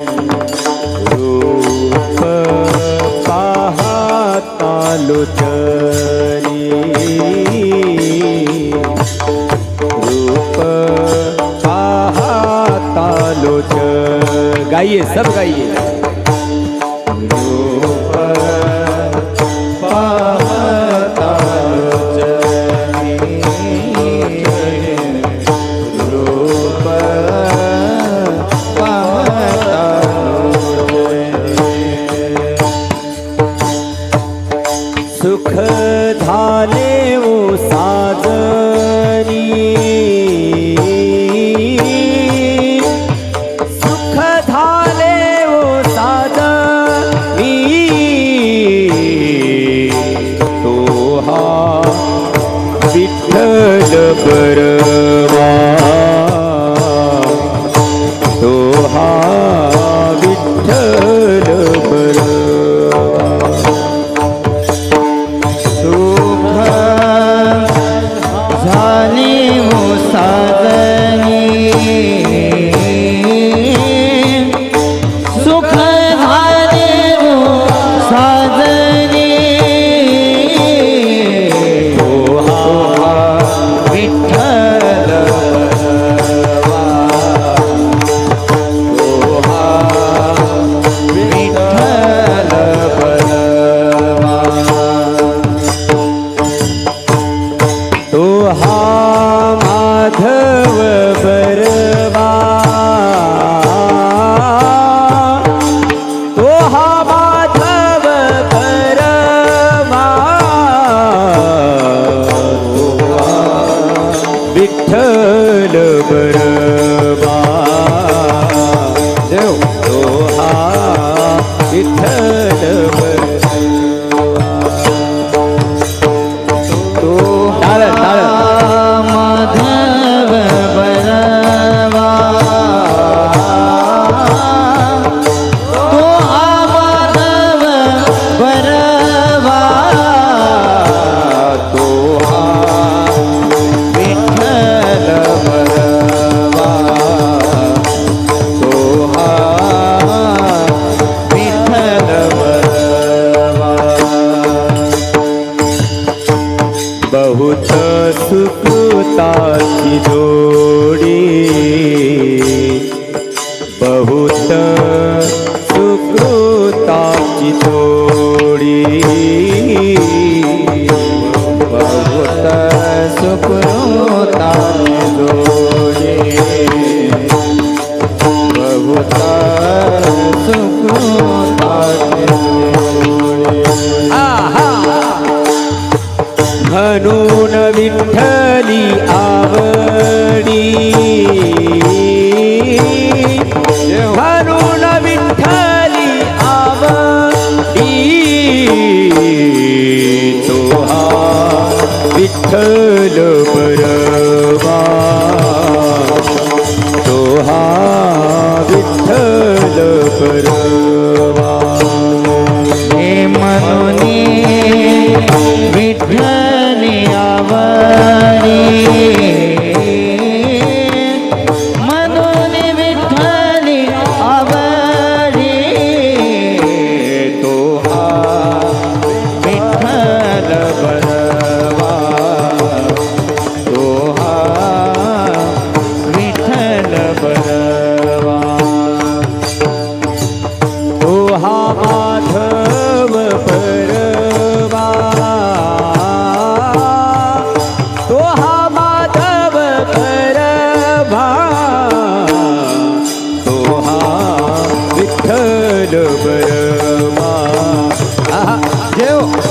रूप पाहता लोचनी। रूप पाहता लोच गाइए सब गाइए। रूप विठ्ठल विठ्ठल परवा। तोहा विठल परवा। हे मनोनी हा माधव परवा। तो हा माधव परवा। तो हा विठ्ठल परवा। जेव.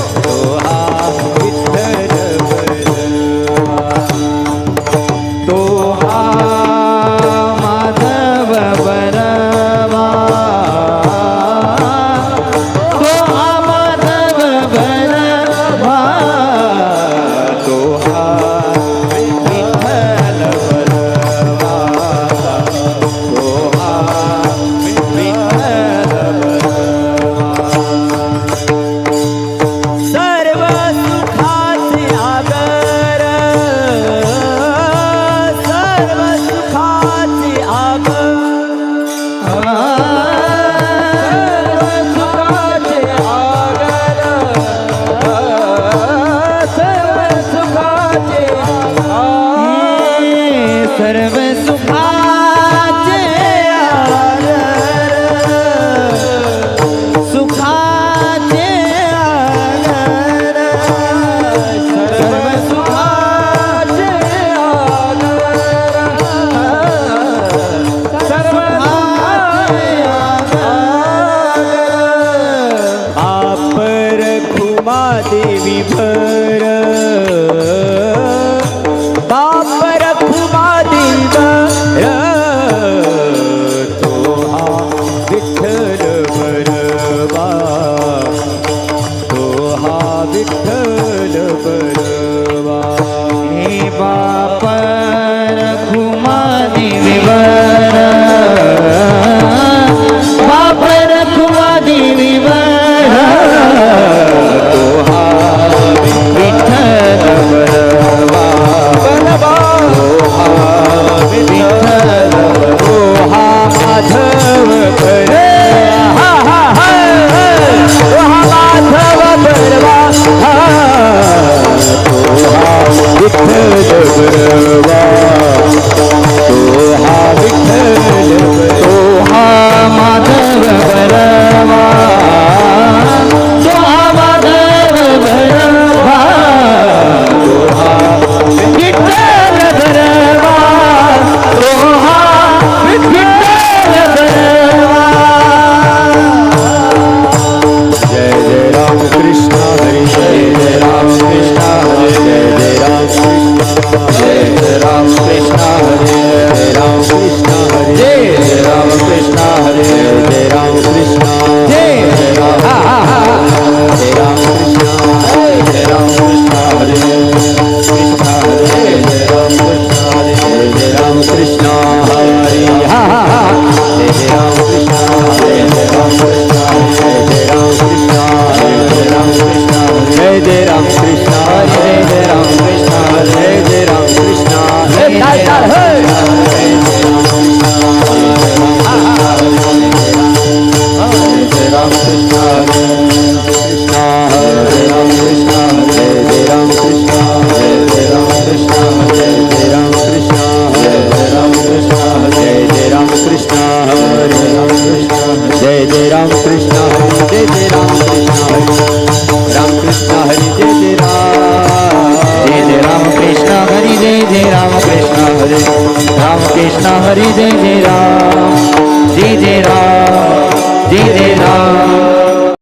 जय जय राम